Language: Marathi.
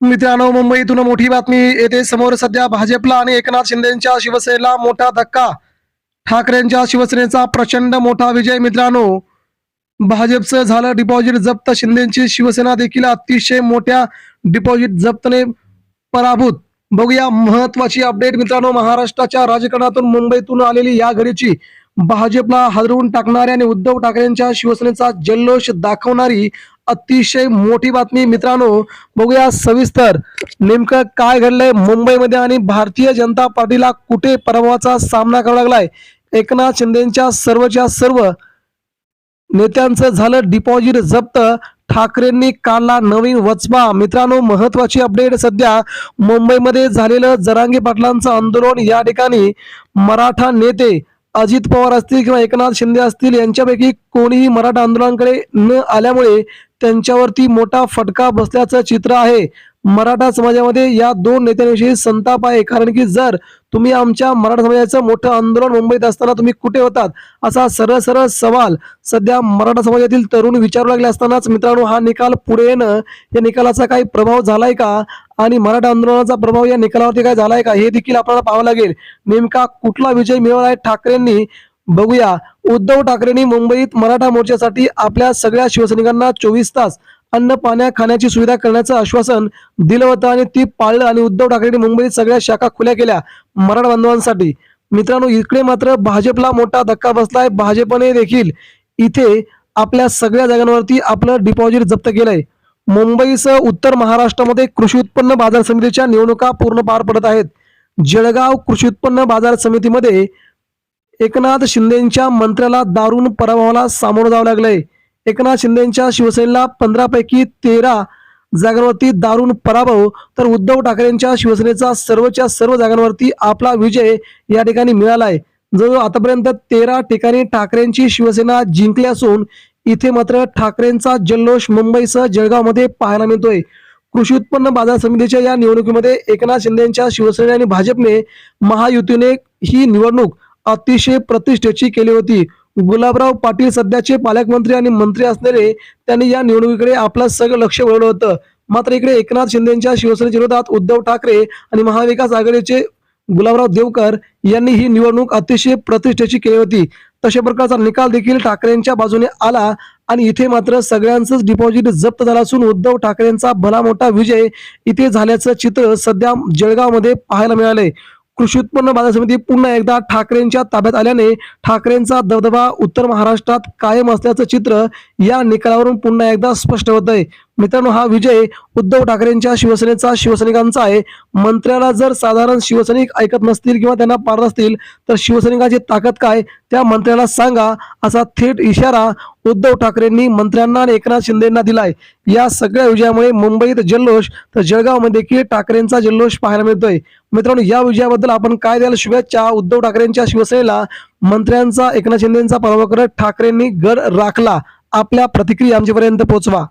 मित्रांनो मुंबईतून मोठी बातमी येते. समोर सध्या भाजपला आणि एकनाथ शिंदेच्या शिवसेनेला मोठा धक्का. ठाकरेंच्या शिवसेनेचा प्रचंड मोठा विजय मित्रांनो. भाजपचं झालं डिपॉझिट जप्त. शिंदेची शिवसेना देखील अतिशय मोठ्या डिपॉझिट जप्तने पराभूत. बघूया महत्वाची अपडेट मित्रांनो. महाराष्ट्राच्या राजकारणातून मुंबईतून आलेली या घडीची भाजपला हलवून टाकणारी आणि उद्धव ठाकरेंच्या शिवसेनेचा जल्लोष दाखवणारी अतिशय मोठी बातमी मित्रांनो बघूया सविस्तर. नेमकं काय घडलंय मुंबईमध्ये आणि भारतीय जनता पार्टीला कुठे पराभवाचा सामना करावा लागलाय? एकनाथ शिंदेच्या सर्वच्या सर्व नेत्यांचं झालं डिपॉझिट जप्त. ठाकरेंनी काढला नवीन वचपा. मित्रांनो महत्वाची अपडेट सध्या मुंबईमध्ये झालेलं जरांगी पाटलांचं आंदोलन. या ठिकाणी मराठा नेते अजित पवार असतील किंवा एकनाथ शिंदे असतील यांच्यापैकी कोणीही मराठा आंदोलनाकडे न आल्यामुळे त्यांच्यावरती मोठा फटका बसल्याचं चित्र आहे. मराठा समाजामध्ये या दोन नेत्यांविषयी संताप आहे. कारण की जर तुम्ही आमच्या मराठा समाजाचं मोठं आंदोलन मुंबईत असताना तुम्ही कुठे होतात? असा सरळ सरळ सवाल सध्या मराठा समाजातील तरुण विचारू लागले असतानाच मित्रांनो हा निकाल पुढे येणं या निकालाचा काही प्रभाव झालाय का? आणि मराठा आंदोलनाचा प्रभाव या निकालावरती काय झालाय का? हे देखील आपल्याला पाहावं लागेल. नेमका कुठला विजय मिळवला आहे ठाकरेंनी बघूया. उद्धव ठाकरेंनी मुंबईत मराठा मोर्चासाठी आपल्या सगळ्या शिवसैनिकांना चोवीस तास अन्न पाण्या खाण्याची सुविधा करण्याचं आश्वासन दिलं होतं आणि ती पाळलं आणि उद्धव ठाकरेंनी मुंबईत सगळ्या शाखा खुल्या केल्या मराठा बांधवांसाठी. मित्रांनो इकडे मात्र भाजपला मोठा धक्का बसलाय. भाजपने देखील इथे आपल्या सगळ्या जागांवरती आपलं डिपॉझिट जप्त केलंय. मुंबईसह उत्तर महाराष्ट्रामध्ये कृषी उत्पन्न बाजार समितीच्या निवडणुका पूर्ण पार पडत आहेत. जळगाव कृषी उत्पन्न बाजार समितीमध्ये एकनाथ शिंदेच्या मंत्र्याला दारुण पराभवाला सामोरं जावं लागलंय. एकनाथ शिंदेच्या शिवसेनेला पंधरा पैकी तेरा जागांवरती दारुण पराभव तर उद्धव ठाकरेंच्या शिवसेनेचा सर्वच्या सर्व जागांवरती आपला विजय या ठिकाणी मिळाला आहे जवळजवळ आतापर्यंत तेरा ठिकाणी ठाकरेंची शिवसेना जिंकली असून इथे मात्र ठाकरेंचा जल्लोष मुंबईसह जळगावमध्ये पाहायला मिळतोय. कृषी उत्पन्न बाजार समितीच्या या निवडणुकीमध्ये एकनाथ शिंदेच्या शिवसेने आणि भाजपने महायुतीने ही निवडणूक अतिशय प्रतिष्ठेची केली होती. गुलाबराव पाटील सध्याचे पालकमंत्री आणि मंत्री असणारे त्यांनी या निवडणुकीकडे आपलं सगळं लक्ष वळवलं होतं. मात्र इकडे एकनाथ शिंदेच्या शिवसेने विरोधात उद्धव ठाकरे आणि महाविकास आघाडीचे गुलाबराव देवकर यांनी ही निवडणूक अतिशय प्रतिष्ठेची केली होती. तशा प्रकारचा निकाल देखील ठाकरेंच्या बाजूने आला आणि इथे मात्र सगळ्यांचंच डिपॉझिट जप्त झालं असून उद्धव ठाकरेंचा भला मोठा विजय इथे झाल्याचं चित्र सध्या जळगावमध्ये पाहायला मिळालंय. कृषी उत्पन्न बाजार समिती पुन्हा एकदा ठाकरेंच्या ताब्यात आल्याने ठाकरेंचा दबदबा उत्तर महाराष्ट्रात कायम असल्याचं चित्र या निकालावरून पुन्हा एकदा स्पष्ट होत आहे मित्रांनो हा विजय उद्धव ठाकरेंच्या शिवसेनेचा शिवसैनिकांचा आहे. मंत्र्याला जर साधारण शिवसैनिक ऐकत नसतील किंवा त्यांना पार नसतील तर शिवसैनिकाची ताकद काय त्या मंत्र्याला सांगा. असा थेट इशारा उद्धव ठाकरेंनी मंत्र्यांना आणि एकनाथ शिंदेना दिलाय. या सगळ्या विजयामुळे मुंबईत जल्लोष तर जळगावमध्ये देखील ठाकरेंचा जल्लोष पाहायला मिळतोय. मित्रांनो या विजयाबद्दल आपण काय द्याल? शुभेच्छा उद्धव ठाकरेंच्या शिवसेनेला. मंत्र्यांचा एकनाथ शिंदेचा पराभव करत ठाकरेंनी गड राखला. आपल्या प्रतिक्रिया आमच्यापर्यंत पोहोचवा.